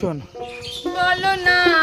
শোন। বলো না।